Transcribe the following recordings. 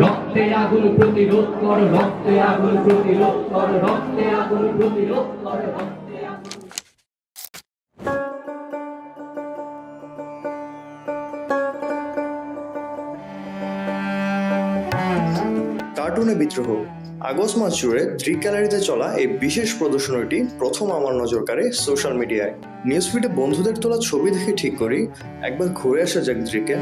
রক্তে আগুন প্রতিরোধ কর, রক্তে আগুন প্রতিরোধ কর, রক্তে আগুন প্রতিরোধ কর, রক্তে আগুন কার্টুনে বিদ্রোহ। আগস্ট মাস জুড়ে দ্রিক গ্যালারিতে চলা এই বিশেষ প্রদর্শনীটি প্রথম আমার নজর কাড়ে সোশ্যাল মিডিয়ায়। নিউজ ফিডে বন্ধুদের তোলা ছবি দেখে ঠিক করি, একবার ঘুরে আসা যাক দ্রিকে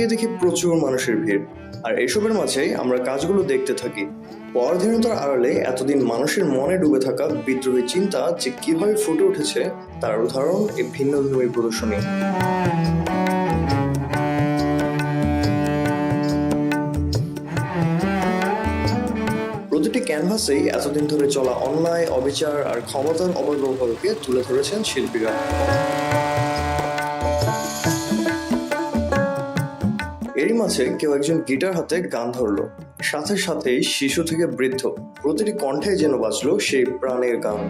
গিয়ে দেখি প্রচুর মানুষের ভিড়। আর এসবের মাঝেই আমরা কাজগুলো দেখতে থাকি। পরাধীনতার আড়ালে এতদিন মানুষের মনে ডুবে থাকা বিদ্রোহী চিন্তা যে কীভাবে ফুটে উঠেছে, তার উদাহরণ এই ভিন্ন ধর্মী প্রদর্শনী। প্রতিটি ক্যানভাসেই এতদিন ধরে চলা অন্যায়, অবিচার আর ক্ষমতার অপব্যবহারকে তুলে ধরেছেন শিল্পীরা। এরই মাঝে কেউ একজন গিটার হাতে গান ধরলো। সাথে সাথেই শিশু থেকে বৃদ্ধ। প্রতিটি কণ্ঠে যেন বাজলো সেই প্রাণের গান।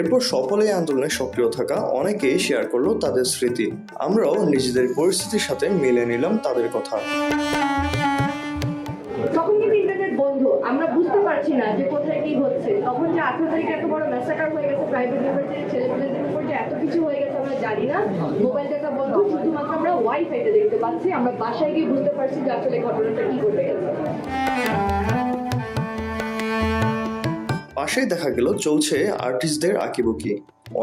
এরপর এই আন্দোলনে সক্রিয় থাকা অনেকেই শেয়ার করল তাদের স্মৃতি। আমরাও নিজেদের পরিস্থিতির সাথে মিলে নিলাম তাদের কথা। তখন ইন্টারনেট বন্ধ। আমরা বুঝতে পারছি না যে কোথায় কি হচ্ছে। তখন যে আঠারো তারিখে এত বড় ম্যাসাকার হয়ে গেছে প্রাইভেট ইউনিভার্সিটির ছেলেমেয়েদের উপর যে এত কিছু হয়ে গেছে, আমরা জানি না। মোবাইল দেখা বন্ধ, শুধুমাত্র আমরা ওয়াইফাইতে দেখতে পাচ্ছি। আমরা বাসায় গিয়ে বুঝতে পারছি যে আসলে ঘটনাটা কি ঘটে গেছে। পাশেই দেখা গেল চলছে আর্টিস্টদের আঁকিবুকি।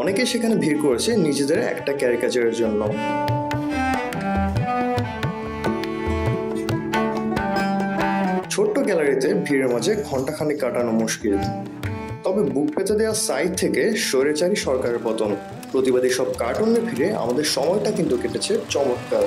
অনেকে সেখানে ভিড় করেছে নিজেদের একটা ক্যারিকাচারের জন্য। ছোট্ট গ্যালারিতে ভিড়ের মাঝে ঘন্টাখানেক কাটানো মুশকিল। তবে বুক পেতে দেওয়া সাইড থেকে স্বৈরাচারী সরকারের পতন। প্রতিবাদী সব কার্টুনে ফিরে আমাদের সময়টা কিন্তু কেটেছে চমৎকার।